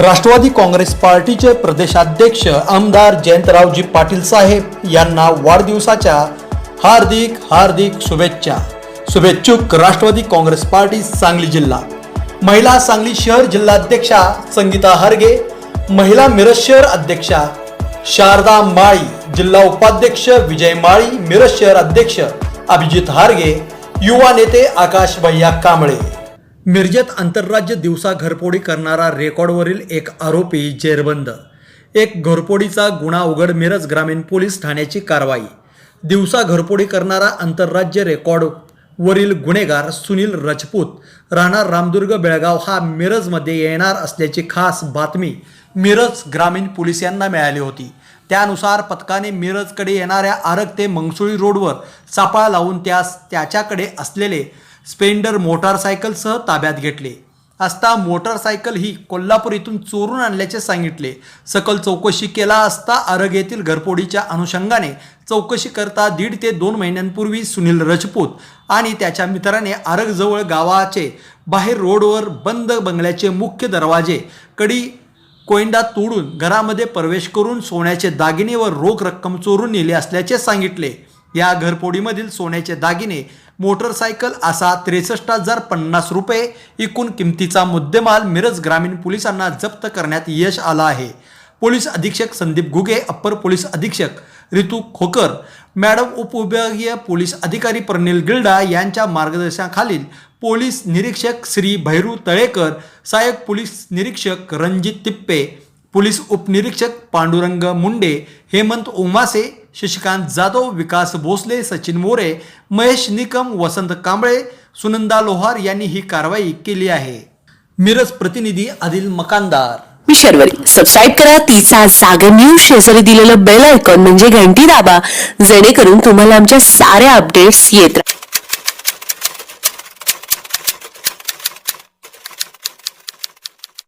राष्ट्रवादी काँग्रेस पार्टीचे प्रदेशाध्यक्ष आमदार जयंतरावजी पाटील साहेब यांना वाढदिवसाच्या हार्दिक हार्दिक शुभेच्छा. शुभेच्छुक राष्ट्रवादी काँग्रेस पार्टी सांगली जिल्हा. महिला सांगली शहर जिल्हाध्यक्षा संगीता हरगे महिला मिरज शहर अध्यक्षा शारदा माळी जिल्हा उपाध्यक्ष विजय माळी मिरज शहर अध्यक्ष अभिजित हारगे युवा नेते आकाश भैया कांबळे. मिरजेत आंतरराज्य दिवसा घरपोडी करणारा रेकॉर्डवरील एक आरोपी जेरबंद. एक घरपोडीचा गुन्हा उघड मिरज ग्रामीण पोलीस ठाण्याची कारवाई. दिवसा घरपोडी करणारा आंतरराज्य रेकॉर्ड वरील गुन्हेगार सुनील राजपूत राहणार रामदुर्ग बेळगाव हा मिरजमध्ये येणार असल्याची खास बातमी मिरज ग्रामीण पोलीस यांना मिळाली होती. त्यानुसार पथकाने मिरजकडे येणाऱ्या आरग ते मंगसुळी रोडवर सापळा लावून त्यास त्याच्याकडे असलेले स्पेंडर मोटारसायकलसह ताब्यात घेतले. असता मोटारसायकल ही कोल्हापूर इथून चोरून आणल्याचे सांगितले. सकल चौकशी केला असता आरग येथील घरफोडीच्या अनुषंगाने चौकशी करता दीड ते दोन महिन्यांपूर्वी सुनील राजपूत आणि त्याच्या मित्राने आरगजवळ गावाचे बाहेर रोडवर बंद बंगल्याचे मुख्य दरवाजे कडी कोयंडा तोडून घरामध्ये प्रवेश करून सोन्याचे दागिने व रोख रक्कम चोरून नेले असल्याचे सांगितले. या घरफोडीमधील सोन्याचे दागिने मोटरसायकल असा त्रेसष्ट हजार पन्नास रुपये एकूण किमतीचा मुद्देमाल मिरज ग्रामीण पोलिसांना जप्त करण्यात यश आलं आहे. पोलीस अधीक्षक संदीप घुगे अप्पर पोलीस अधीक्षक ऋतू खोकर मॅडम उपविभागीय पोलीस अधिकारी प्रनिल गिल्डा यांच्या मार्गदर्शनाखालील पोलीस निरीक्षक श्री भैरू तळेकर सहाय्यक पोलीस निरीक्षक रणजित तिप्पे पोलीस उपनिरीक्षक पांडुरंग मुंडे हेमंत ओमासे शशिकांत जाधव विकास भोसले सचिन मोरे महेश निकम वसंत कांबळे सुनंदा लोहार यांनी ही कारवाई केली आहे. मिरज प्रतिनिधी आदिल मकानदार. मी शर्वरी. सबस्क्राईब करा तिचा जागर न्यूज शेजारी दिलेलं बेल आयकॉन म्हणजे घंटी दाबा. जेणेकरून तुम्हाला आमच्या साऱ्या अपडेट्स येत राहतील